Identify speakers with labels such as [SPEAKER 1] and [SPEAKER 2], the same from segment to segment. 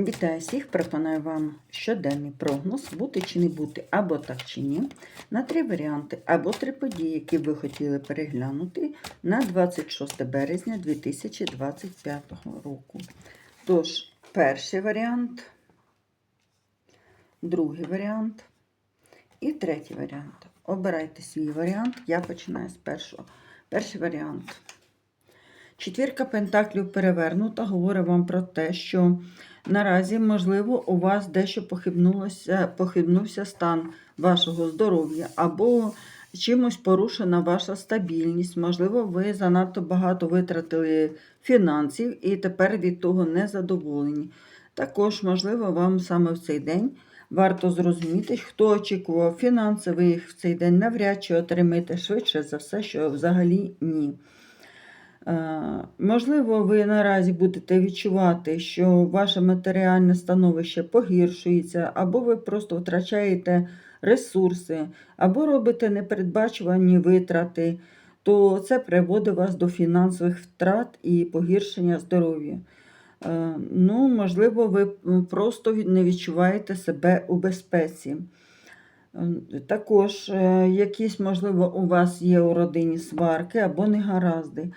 [SPEAKER 1] Вітаю всіх! Пропоную вам щоденний прогноз, бути чи не бути, або так чи ні, на три варіанти, або три події, які ви хотіли переглянути на 26 березня 2025 року. Тож, перший варіант, другий варіант і третій варіант. Обирайте свій варіант. Я починаю з першого. Перший варіант. Четвірка пентаклів перевернута говорить вам про те, що наразі, можливо, у вас дещо похибнувся стан вашого здоров'я, або чимось порушена ваша стабільність. Можливо, ви занадто багато витратили фінансів і тепер від того не задоволені. Також, можливо, вам саме в цей день варто зрозуміти, хто очікував фінанси, ви їх в цей день навряд чи отримаєте швидше за все, що взагалі ні. Е, Можливо, ви наразі будете відчувати, що ваше матеріальне становище погіршується, або ви просто втрачаєте ресурси, або робите непередбачувані витрати, то це приводить вас до фінансових втрат і погіршення здоров'я. Е, Ну, можливо, ви просто не відчуваєте себе у безпеці. Е, Також якісь, можливо, у вас є у родині сварки або негаразди.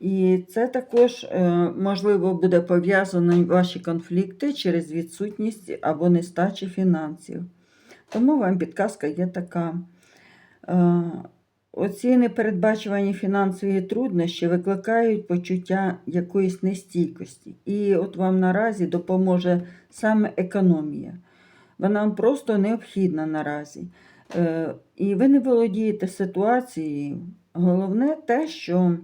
[SPEAKER 1] І це також, е, можливо, буде пов'язано ваші конфлікти через відсутність або нестачі фінансів. Тому вам підказка є така. Е, Оці непередбачувані фінансові труднощі викликають почуття якоїсь нестійкості. І от вам наразі допоможе саме економія. Вона вам просто необхідна наразі. Е, І ви не володієте ситуацією. Головне те, що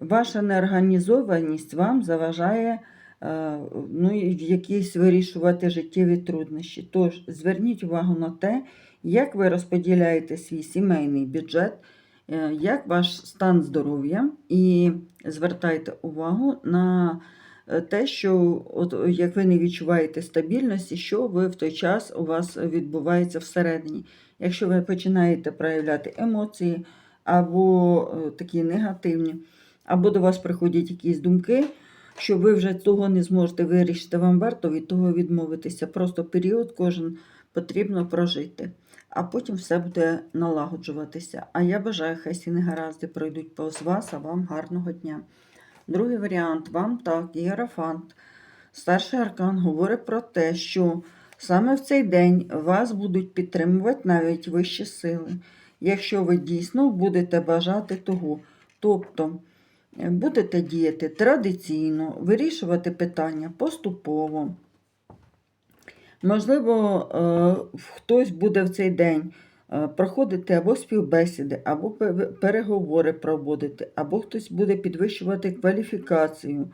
[SPEAKER 1] ваша неорганізованість вам заважає е, ну, якісь вирішувати життєві труднощі. Тож зверніть увагу на те, як ви розподіляєте свій сімейний бюджет, е, як ваш стан здоров'я, і звертайте увагу на е, те, що от, як ви не відчуваєте стабільності, що ви в той час у вас відбувається всередині. Якщо ви починаєте проявляти емоції або такі негативні, або до вас приходять якісь думки, що ви вже того не зможете вирішити, вам варто від того відмовитися. Просто період кожен потрібно прожити, а потім все буде налагоджуватися. А я бажаю, хай ці негаразди пройдуть повз вас, а вам гарного дня. Другий варіант вам так, Єрофант. Старший аркан говорить про те, що саме в цей день вас будуть підтримувати навіть вищі сили, якщо ви дійсно будете бажати того. Тобто будете діяти традиційно, вирішувати питання поступово. Можливо, е, хтось буде в цей день е, проходити або співбесіди, або переговори проводити, або хтось буде підвищувати кваліфікацію.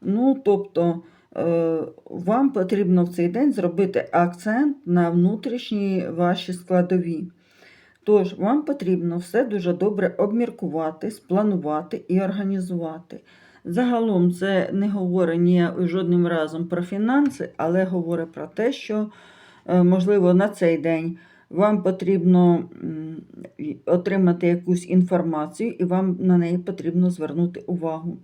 [SPEAKER 1] Ну, тобто, е, вам потрібно в цей день зробити акцент на внутрішні ваші складові. Тож, вам потрібно все дуже добре обміркувати, спланувати і організувати. Загалом це не говорить ні жодним разом про фінанси, але говорить про те, що, е, можливо, на цей день вам потрібно отримати якусь інформацію, і вам на неї потрібно звернути увагу.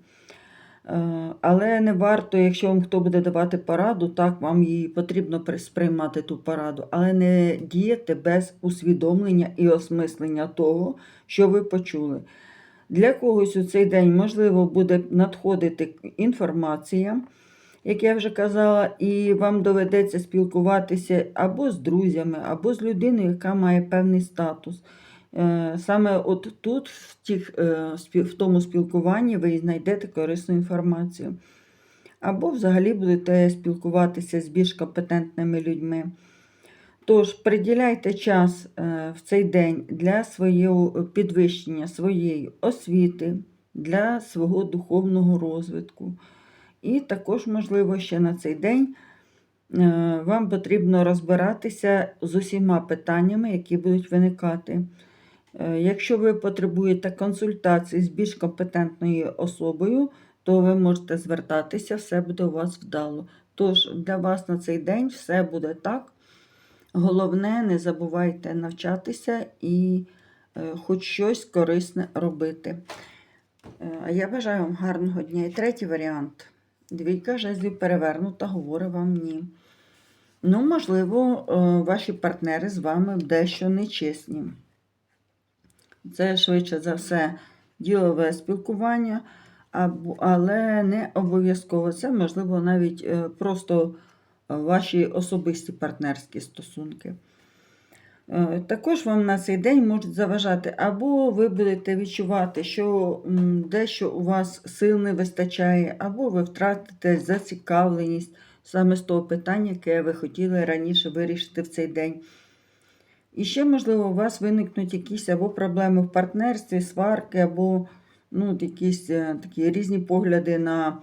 [SPEAKER 1] Е, Але не варто, якщо вам хто буде давати пораду, так вам її потрібно при- сприймати ту пораду, але не діяти без усвідомлення і осмислення того, що ви почули. Для когось у цей день, можливо, буде надходити інформація, як я вже казала, і вам доведеться спілкуватися або з друзями, або з людиною, яка має певний статус. Е, Саме от тут, в, тих, е, в тому спілкуванні, ви знайдете корисну інформацію. Або взагалі будете спілкуватися з більш компетентними людьми. Тож приділяйте час е, в цей день для свого підвищення своєї освіти, для свого духовного розвитку. І також, можливо, ще на цей день вам потрібно розбиратися з усіма питаннями, які будуть виникати. Е, Якщо ви потребуєте консультації з більш компетентною особою, то ви можете звертатися, все буде у вас вдало. Тож для вас на цей день все буде так. Головне, не забувайте навчатися і е, хоч щось корисне робити. Е, я бажаю вам гарного дня. І третій варіант. Двійка жезлів перевернута, говорить вам ні. Ну, можливо, ваші партнери з вами дещо нечесні. Це швидше за все ділове спілкування, але не обов'язково. Це, можливо, навіть е, просто ваші особисті партнерські стосунки. Е, Також вам на цей день можуть заважати, або ви будете відчувати, що дещо у вас сил не вистачає, або ви втратите зацікавленість саме з того питання, яке ви хотіли раніше вирішити в цей день. І ще, можливо, у вас виникнуть якісь або проблеми в партнерстві, сварки, або ну, якісь е, такі різні погляди на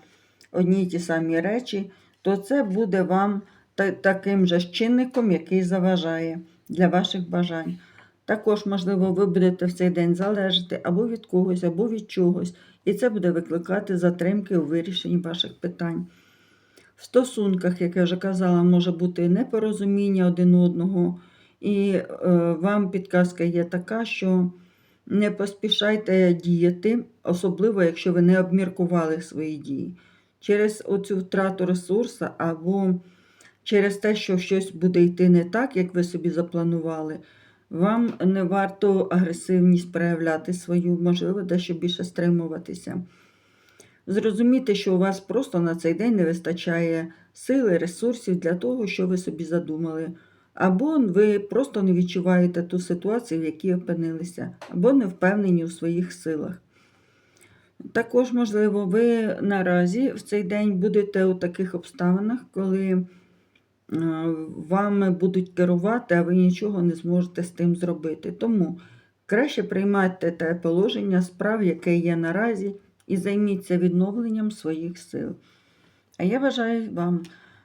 [SPEAKER 1] одні й ті самі речі, то це буде вам таким же чинником, який заважає для ваших бажань. Також, можливо, ви будете в цей день залежати або від когось, або від чогось, і це буде викликати затримки у вирішенні ваших питань. В стосунках, як я вже казала, може бути непорозуміння один одного, і е, вам підказка є така, що не поспішайте діяти, особливо якщо ви не обміркували свої дії. Через оцю втрату ресурсу або через те, що щось буде йти не так, як ви собі запланували, вам не варто агресивність проявляти свою, можливо, дещо більше стримуватися. Зрозуміти, що у вас просто на цей день не вистачає сили, ресурсів для того, що ви собі задумали. Або ви просто не відчуваєте ту ситуацію, в якій опинилися, або не впевнені у своїх силах. Також, можливо, ви наразі в цей день будете у таких обставинах, коли е, вами будуть керувати, а ви нічого не зможете з тим зробити. Тому краще приймайте те положення справ, яке є наразі, і займіться відновленням своїх сил. А я бажаю вам,